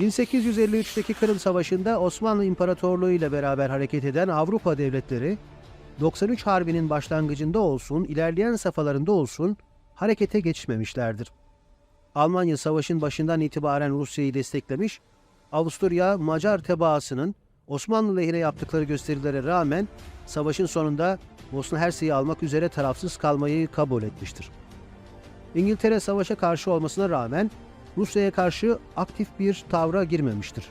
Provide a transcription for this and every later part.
1853'teki Kırım Savaşı'nda Osmanlı İmparatorluğu ile beraber hareket eden Avrupa devletleri 93 Harbi'nin başlangıcında olsun, ilerleyen safhalarında olsun harekete geçmemişlerdir. Almanya savaşın başından itibaren Rusya'yı desteklemiş, Avusturya Macar tebaasının Osmanlı lehine yaptıkları gösterilere rağmen savaşın sonunda Bosna Hersek'i almak üzere tarafsız kalmayı kabul etmiştir. İngiltere savaşa karşı olmasına rağmen Rusya'ya karşı aktif bir tavra girmemiştir.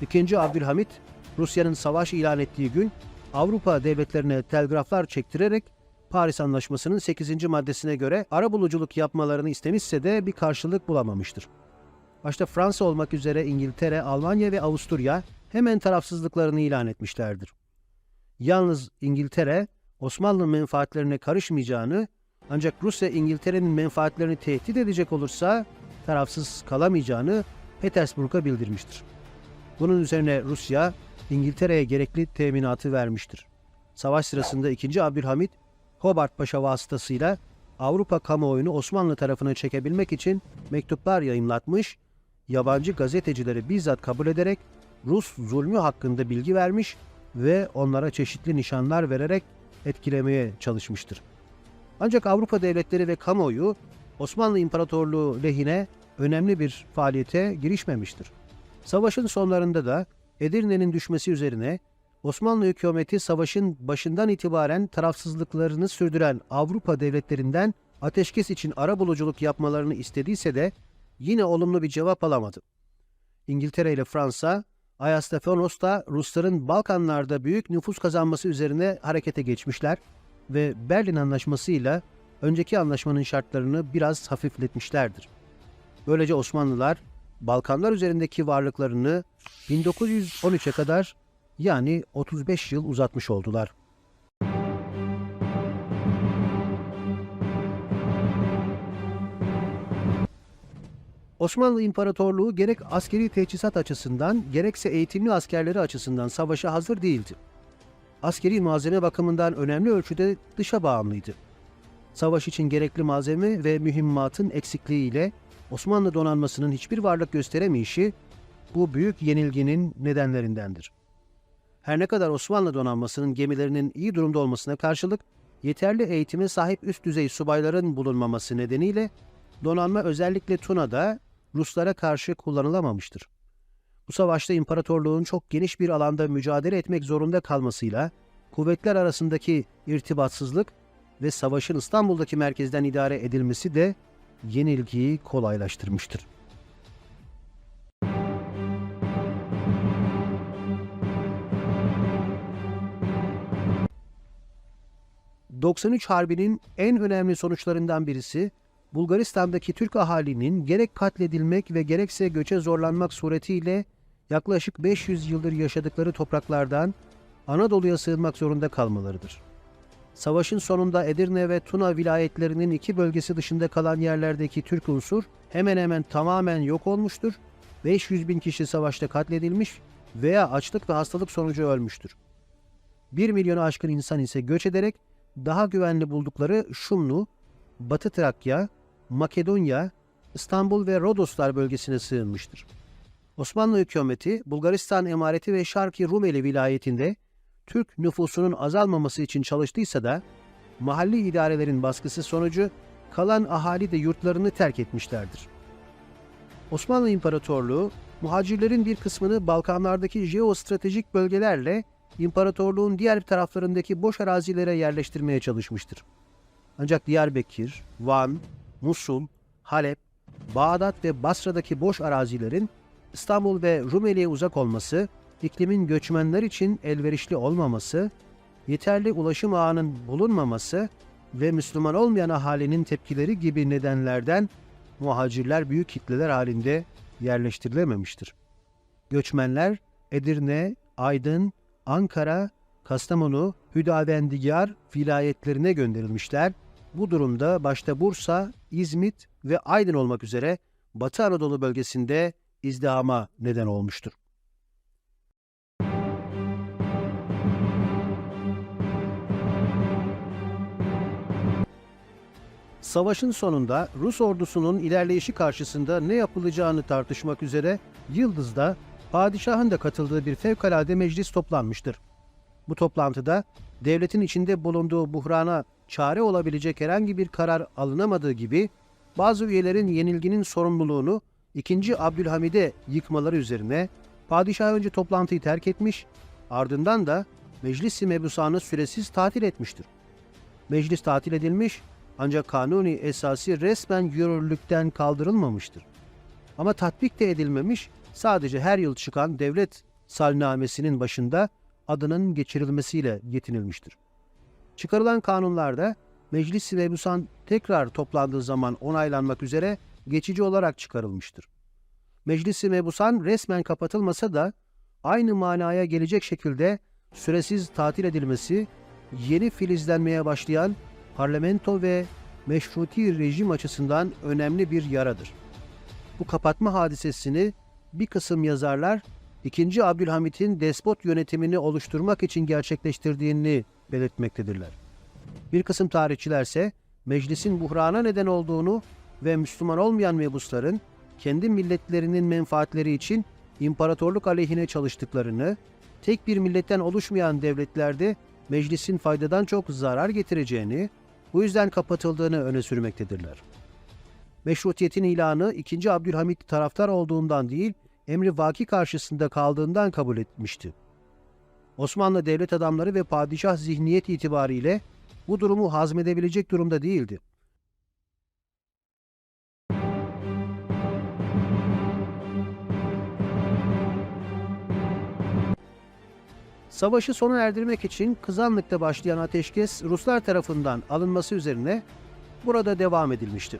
İkinci Abdülhamit, Rusya'nın savaş ilan ettiği gün Avrupa devletlerine telgraflar çektirerek Paris Anlaşması'nın 8. maddesine göre arabuluculuk yapmalarını istemişse de bir karşılık bulamamıştır. Başta Fransa olmak üzere İngiltere, Almanya ve Avusturya hemen tarafsızlıklarını ilan etmişlerdir. Yalnız İngiltere, Osmanlı menfaatlerine karışmayacağını ancak Rusya İngiltere'nin menfaatlerini tehdit edecek olursa tarafsız kalamayacağını Petersburg'a bildirmiştir. Bunun üzerine Rusya İngiltere'ye gerekli teminatı vermiştir. Savaş sırasında 2. Abdülhamit Hobart Paşa vasıtasıyla Avrupa kamuoyunu Osmanlı tarafına çekebilmek için mektuplar yayınlatmış, yabancı gazetecileri bizzat kabul ederek Rus zulmü hakkında bilgi vermiş ve onlara çeşitli nişanlar vererek etkilemeye çalışmıştır. Ancak Avrupa devletleri ve kamuoyu Osmanlı İmparatorluğu lehine önemli bir faaliyete girişmemiştir. Savaşın sonlarında da Edirne'nin düşmesi üzerine Osmanlı hükümeti savaşın başından itibaren tarafsızlıklarını sürdüren Avrupa devletlerinden ateşkes için arabuluculuk yapmalarını istediyse de yine olumlu bir cevap alamadı. İngiltere ile Fransa, Ayastefanos'ta Rusların Balkanlarda büyük nüfus kazanması üzerine harekete geçmişler ve Berlin Anlaşması ile önceki anlaşmanın şartlarını biraz hafifletmişlerdir. Böylece Osmanlılar Balkanlar üzerindeki varlıklarını 1913'e kadar yani 35 yıl uzatmış oldular. Osmanlı İmparatorluğu gerek askeri teçhizat açısından gerekse eğitimli askerleri açısından savaşa hazır değildi. Askeri malzeme bakımından önemli ölçüde dışa bağımlıydı. Savaş için gerekli malzeme ve mühimmatın eksikliğiyle Osmanlı donanmasının hiçbir varlık gösteremeyişi bu büyük yenilginin nedenlerindendir. Her ne kadar Osmanlı donanmasının gemilerinin iyi durumda olmasına karşılık yeterli eğitime sahip üst düzey subayların bulunmaması nedeniyle donanma özellikle Tuna'da Ruslara karşı kullanılamamıştır. Bu savaşta imparatorluğun çok geniş bir alanda mücadele etmek zorunda kalmasıyla kuvvetler arasındaki irtibatsızlık ve savaşın İstanbul'daki merkezden idare edilmesi de yenilgiyi kolaylaştırmıştır. ...93 Harbi'nin en önemli sonuçlarından birisi... ...Bulgaristan'daki Türk ahalinin gerek katledilmek ve gerekse göçe zorlanmak suretiyle... ...yaklaşık 500 yıldır yaşadıkları topraklardan... ...Anadolu'ya sığınmak zorunda kalmalarıdır. Savaşın sonunda Edirne ve Tuna vilayetlerinin iki bölgesi dışında kalan yerlerdeki Türk unsur hemen hemen tamamen yok olmuştur. 500 bin kişi savaşta katledilmiş veya açlık ve hastalık sonucu ölmüştür. 1 milyonu aşkın insan ise göç ederek daha güvenli buldukları Şumlu, Batı Trakya, Makedonya, İstanbul ve Rodoslar bölgesine sığınmıştır. Osmanlı hükümeti Bulgaristan emareti ve Şarki Rumeli vilayetinde Türk nüfusunun azalmaması için çalıştıysa da mahalli idarelerin baskısı sonucu kalan ahali de yurtlarını terk etmişlerdir. Osmanlı İmparatorluğu muhacirlerin bir kısmını Balkanlardaki jeostratejik bölgelerle imparatorluğun diğer taraflarındaki boş arazilere yerleştirmeye çalışmıştır. Ancak Diyarbakır, Van, Musul, Halep, Bağdat ve Basra'daki boş arazilerin İstanbul ve Rumeli'ye uzak olması iklimin göçmenler için elverişli olmaması, yeterli ulaşım ağının bulunmaması ve Müslüman olmayan ahalinin tepkileri gibi nedenlerden muhacirler büyük kitleler halinde yerleştirilememiştir. Göçmenler Edirne, Aydın, Ankara, Kastamonu, Hüdavendigar vilayetlerine gönderilmişler. Bu durumda başta Bursa, İzmit ve Aydın olmak üzere Batı Anadolu bölgesinde izdihama neden olmuştur. Savaşın sonunda Rus ordusunun ilerleyişi karşısında ne yapılacağını tartışmak üzere Yıldız'da padişahın da katıldığı bir fevkalade meclis toplanmıştır. Bu toplantıda devletin içinde bulunduğu buhrana çare olabilecek herhangi bir karar alınamadığı gibi bazı üyelerin yenilginin sorumluluğunu 2. Abdülhamid'e yıkmaları üzerine padişah önce toplantıyı terk etmiş, ardından da meclis-i mebusanı süresiz tatil etmiştir. Meclis tatil edilmiş ancak kanuni esası resmen yürürlükten kaldırılmamıştır. Ama tatbik de edilmemiş, sadece her yıl çıkan devlet salnamesinin başında adının geçirilmesiyle yetinilmiştir. Çıkarılan kanunlarda Meclis-i Mebusan tekrar toplandığı zaman onaylanmak üzere geçici olarak çıkarılmıştır. Meclis-i Mebusan resmen kapatılmasa da aynı manaya gelecek şekilde süresiz tatil edilmesi yeni filizlenmeye başlayan parlamento ve meşruti rejim açısından önemli bir yaradır. Bu kapatma hadisesini bir kısım yazarlar 2. Abdülhamit'in despot yönetimini oluşturmak için gerçekleştirdiğini belirtmektedirler. Bir kısım tarihçiler ise meclisin buhrana neden olduğunu ve Müslüman olmayan mebusların kendi milletlerinin menfaatleri için imparatorluk aleyhine çalıştıklarını, tek bir milletten oluşmayan devletlerde meclisin faydadan çok zarar getireceğini, bu yüzden kapatıldığını öne sürmektedirler. Meşrutiyetin ilanı 2. Abdülhamit taraftar olduğundan değil, emri vaki karşısında kaldığından kabul etmişti. Osmanlı devlet adamları ve padişah zihniyet itibariyle bu durumu hazmedebilecek durumda değildi. Savaşı sona erdirmek için Kızanlık'ta başlayan ateşkes Ruslar tarafından alınması üzerine burada devam edilmişti.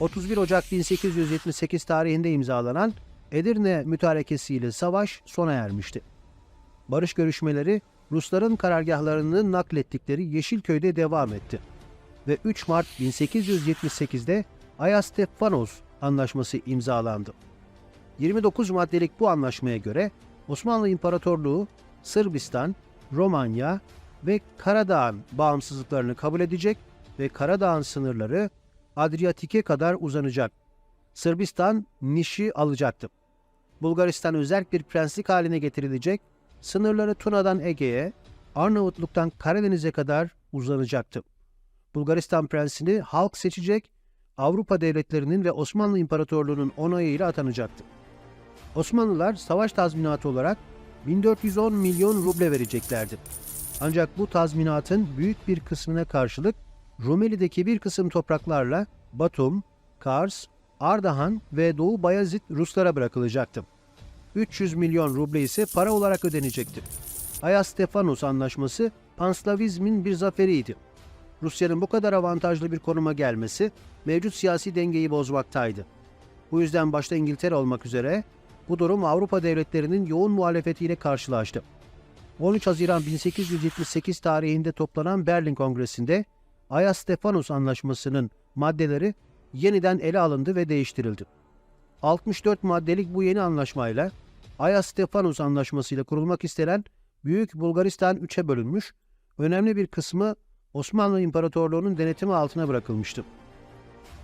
31 Ocak 1878 tarihinde imzalanan Edirne Mütarekesi savaş sona ermişti. Barış görüşmeleri Rusların karargahlarını naklettikleri Yeşilköy'de devam etti. Ve 3 Mart 1878'de Ayastefanos Anlaşması imzalandı. 29 maddelik bu anlaşmaya göre Osmanlı İmparatorluğu Sırbistan, Romanya ve Karadağ'ın bağımsızlıklarını kabul edecek ve Karadağ'ın sınırları Adriyatik'e kadar uzanacak. Sırbistan Niş'i alacaktı. Bulgaristan özerk bir prenslik haline getirilecek, sınırları Tuna'dan Ege'ye, Arnavutluk'tan Karadeniz'e kadar uzanacaktı. Bulgaristan prensini halk seçecek, Avrupa devletlerinin ve Osmanlı İmparatorluğu'nun onayıyla atanacaktı. Osmanlılar savaş tazminatı olarak 1410 milyon ruble vereceklerdi. Ancak bu tazminatın büyük bir kısmına karşılık Rumeli'deki bir kısım topraklarla Batum, Kars, Ardahan ve Doğu Bayezid Ruslara bırakılacaktı. 300 milyon ruble ise para olarak ödenecekti. Ayastefanos Anlaşması Panslavizmin bir zaferiydi. Rusya'nın bu kadar avantajlı bir konuma gelmesi mevcut siyasi dengeyi bozmaktaydı. Bu yüzden başta İngiltere olmak üzere bu durum Avrupa devletlerinin yoğun muhalefetiyle karşılaştı. 13 Haziran 1878 tarihinde toplanan Berlin Kongresi'nde Ayastefanos Anlaşması'nın maddeleri yeniden ele alındı ve değiştirildi. 64 maddelik bu yeni anlaşmayla Ayastefanos Anlaşması ile kurulmak istenen Büyük Bulgaristan üçe bölünmüş, önemli bir kısmı Osmanlı İmparatorluğu'nun denetimi altına bırakılmıştı.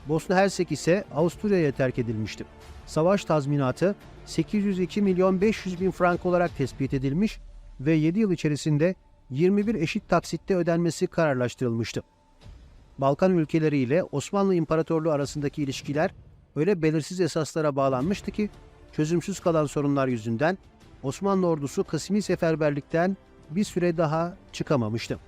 Bosna Hersek ise Avusturya'ya terk edilmişti. Savaş tazminatı 802 milyon 500 bin frank olarak tespit edilmiş ve 7 yıl içerisinde 21 eşit taksitte ödenmesi kararlaştırılmıştı. Balkan ülkeleri ile Osmanlı İmparatorluğu arasındaki ilişkiler öyle belirsiz esaslara bağlanmıştı ki çözümsüz kalan sorunlar yüzünden Osmanlı ordusu kısmi seferberlikten bir süre daha çıkamamıştı.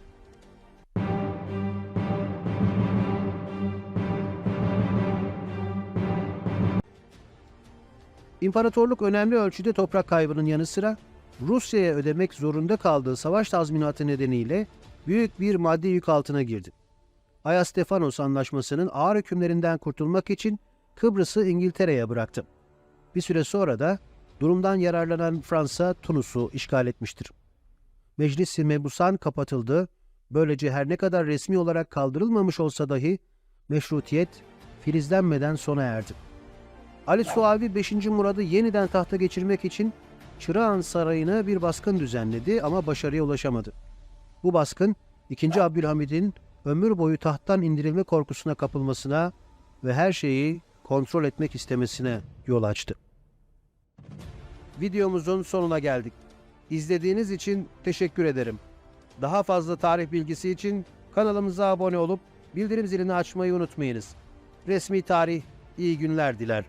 İmparatorluk önemli ölçüde toprak kaybının yanı sıra Rusya'ya ödemek zorunda kaldığı savaş tazminatı nedeniyle büyük bir maddi yük altına girdi. Ayastefanos Anlaşması'nın ağır hükümlerinden kurtulmak için Kıbrıs'ı İngiltere'ye bıraktı. Bir süre sonra da durumdan yararlanan Fransa Tunus'u işgal etmiştir. Meclis-i Mebusan kapatıldı. Böylece her ne kadar resmi olarak kaldırılmamış olsa dahi meşrutiyet filizlenmeden sona erdi. Ali Suavi 5. Murad'ı yeniden tahta geçirmek için Çırağan Sarayı'na bir baskın düzenledi ama başarıya ulaşamadı. Bu baskın 2. Abdülhamid'in ömür boyu tahttan indirilme korkusuna kapılmasına ve her şeyi kontrol etmek istemesine yol açtı. Videomuzun sonuna geldik. İzlediğiniz için teşekkür ederim. Daha fazla tarih bilgisi için kanalımıza abone olup bildirim zilini açmayı unutmayınız. Resmi tarih iyi günler diler.